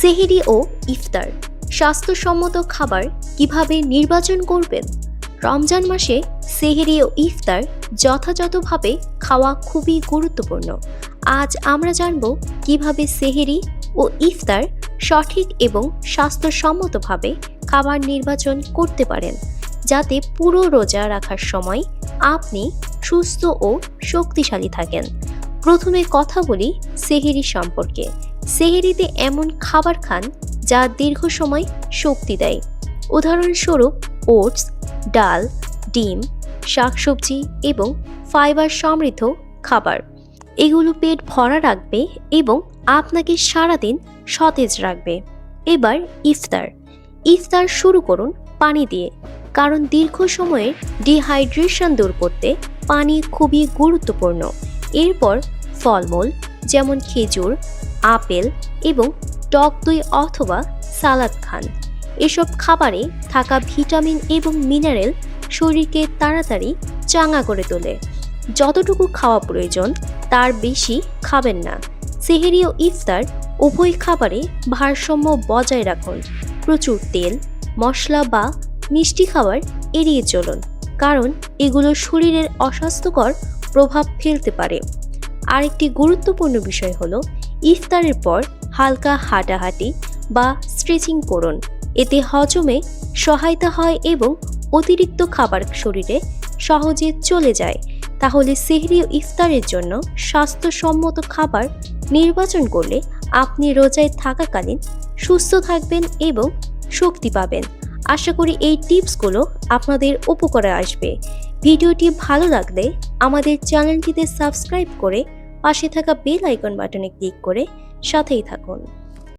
সেহেরি ও ইফতার, স্বাস্থ্যসম্মত খাবার কীভাবে নির্বাচন করবেন? রমজান মাসে সেহেরি ও ইফতার যথাযথভাবে খাওয়া খুবই গুরুত্বপূর্ণ। আজ আমরা জানব কীভাবে সেহেরি ও ইফতার সঠিক এবং স্বাস্থ্যসম্মতভাবে খাবার নির্বাচন করতে পারেন, যাতে পুরো রোজা রাখার সময় আপনি সুস্থ ও শক্তিশালী থাকেন। প্রথমে কথা বলি সেহেরি সম্পর্কে। সেহেরিতে এমন খাবার খান যা দীর্ঘ সময় শক্তি দেয়। উদাহরণস্বরূপ ওটস, ডাল, ডিম, শাকসবজি এবং ফাইবার সমৃদ্ধ খাবার। এগুলো পেট ভরা রাখবে এবং আপনাকে সারাদিন সতেজ রাখবে। এবার ইফতার। ইফতার শুরু করুন পানি দিয়ে, কারণ দীর্ঘ সময়ের ডিহাইড্রেশন দূর করতে পানি খুবই গুরুত্বপূর্ণ। এরপর ফলমূল, যেমন খেজুর আপেল এবং টক দই অথবা সালাদ খান। এসব খাবারে থাকা ভিটামিন এবং মিনারেল শরীরকে তাড়াতাড়ি চাঙা করে তোলে। যতটুকু খাওয়া প্রয়োজন, তার বেশি খাবেন না। সেহেরি ও ইফতার উভয় খাবারে ভারসাম্য বজায় রাখুন। প্রচুর তেল, মশলা বা মিষ্টি খাবার এড়িয়ে চলুন, কারণ এগুলো শরীরের অস্বাস্থ্যকর প্রভাব ফেলতে পারে। আরেকটি গুরুত্বপূর্ণ বিষয় হলো ইফতারের পর হালকা হাঁটাহাঁটি বা স্ট্রেচিং করুন। এতে হজমে সহায়তা হয় এবং অতিরিক্ত খাবার শরীরে সহজে চলে যায়। তাহলে সেহরি ইফতারের জন্য স্বাস্থ্যসম্মত খাবার নির্বাচন করলে আপনি রোজায় থাকাকালীন সুস্থ থাকবেন এবং শক্তি পাবেন। আশা করি এই টিপসগুলো আপনাদের উপকারে আসবে। ভিডিওটি ভালো লাগলে আমাদের চ্যানেলটিতে সাবস্ক্রাইব করে পাশে থাকা বেল আইকন বাটনে ক্লিক করে সাথেই থাকুন।